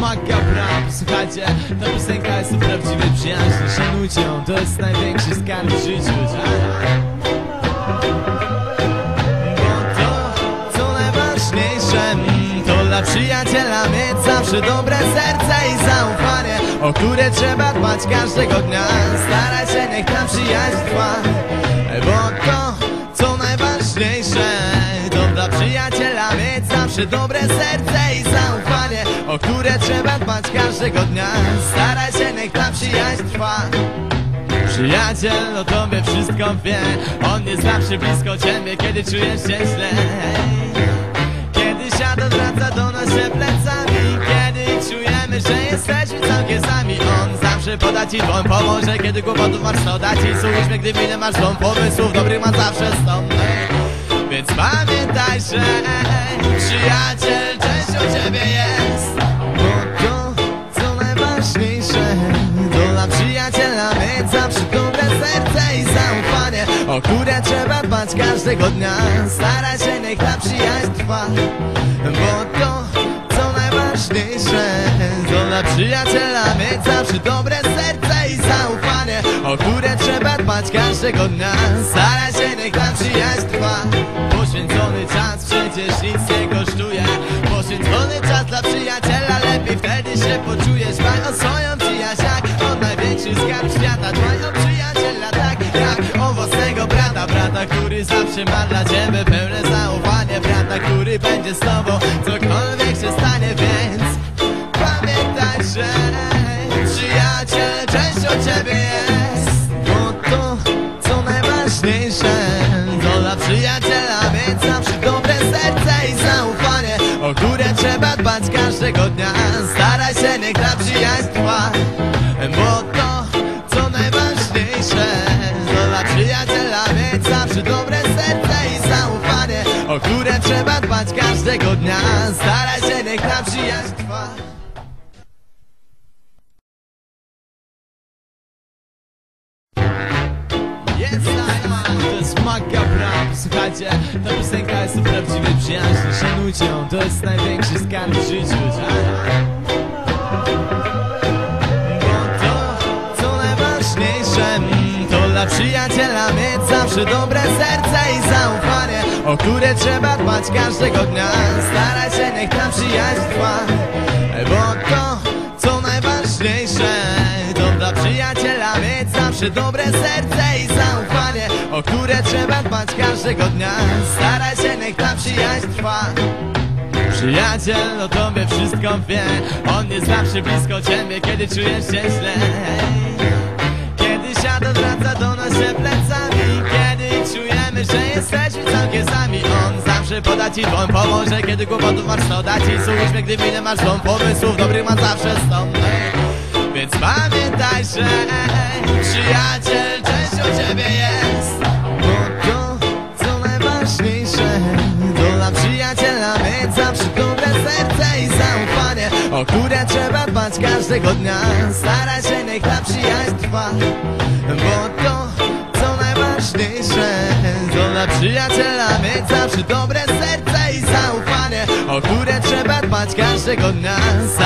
makabra Słuchajcie, ta piosenka jest o prawdziwej przyjaźni. Szanujcie ją, to jest największy skarb w życiu. Bo to, co najważniejsze To dla przyjaciela mieć zawsze dobre serce i zaufanie O które trzeba dbać każdego dnia. Staraj się, niech ta przyjaźń trwa. Bo to, co najważniejsze To dla przyjaciela mieć zawsze dobre serce O które trzeba dbać każdego dnia. Staraj się, niech ta przyjaźń trwa. Przyjaciel o tobie wszystko wie. On jest zawsze blisko ciebie, kiedy czujesz się źle. Kiedy świat odwraca do nas się plecami. Kiedy czujemy, że jesteśmy całkiem sami. On zawsze poda ci dłoń, pomoże Kiedy kłopotów masz, to da ci słuch Gdy minę masz dom pomysłów Dobrych ma zawsze stąd Więc pamiętaj, że Przyjaciel częścią ciebie jest O które trzeba dbać każdego dnia. Staraj się, niech ta przyjaźń trwa. Bo to, co najważniejsze To dla przyjaciela mieć zawsze dobre serce i zaufanie. O które trzeba dbać każdego dnia. Staraj się, niech ta przyjaźń trwa. Poświęcony czas przecież nic nie kosztuje. Poświęcony czas dla przyjaciela który zawsze ma dla ciebie pełne zaufanie. Brata, który będzie z tobą cokolwiek się stanie Więc pamiętaj, że przyjaciel częścią ciebie jest. Bo to, co najważniejsze To dla przyjaciela mieć zawsze dobre serce i zaufanie O które trzeba dbać każdego dnia. Staraj się, niech ta przyjaźń każdego dnia. Niech ta przyjaźń trwa. Makabra Słuchajcie, ta piosenka jest o prawdziwej przyjaźni Szanujcie ją, to jest największy skarb w życiu Bo to, co najważniejsze To dla przyjaciela mieć zawsze dobre serce i zaufanie O które trzeba dbać każdego dnia. Staraj się, niech ta przyjaźń trwa Bo to, co najważniejsze. To dla przyjaciela mieć zawsze dobre serce i zaufanie O które trzeba dbać każdego dnia. Staraj się, niech ta przyjaźń trwa. Przyjaciel o tobie wszystko wie. On jest zawsze blisko ciebie, kiedy czujesz się źle Zawsze poda ci dłoń, pomoże Kiedy kłopotów masz, to da ci słuch Gdy minę masz dom pomysłów Dobrych ma zawsze stąd Więc pamiętaj, że Przyjaciel częścią ciebie jest. Bo to, co najważniejsze To dla przyjaciela mieć zawsze dobre serce i zaufanie O które trzeba dbać każdego dnia. Staraj się, niech ta przyjaźń trwa. Bo to, co najważniejsze To dla przyjaciela zaufanie O które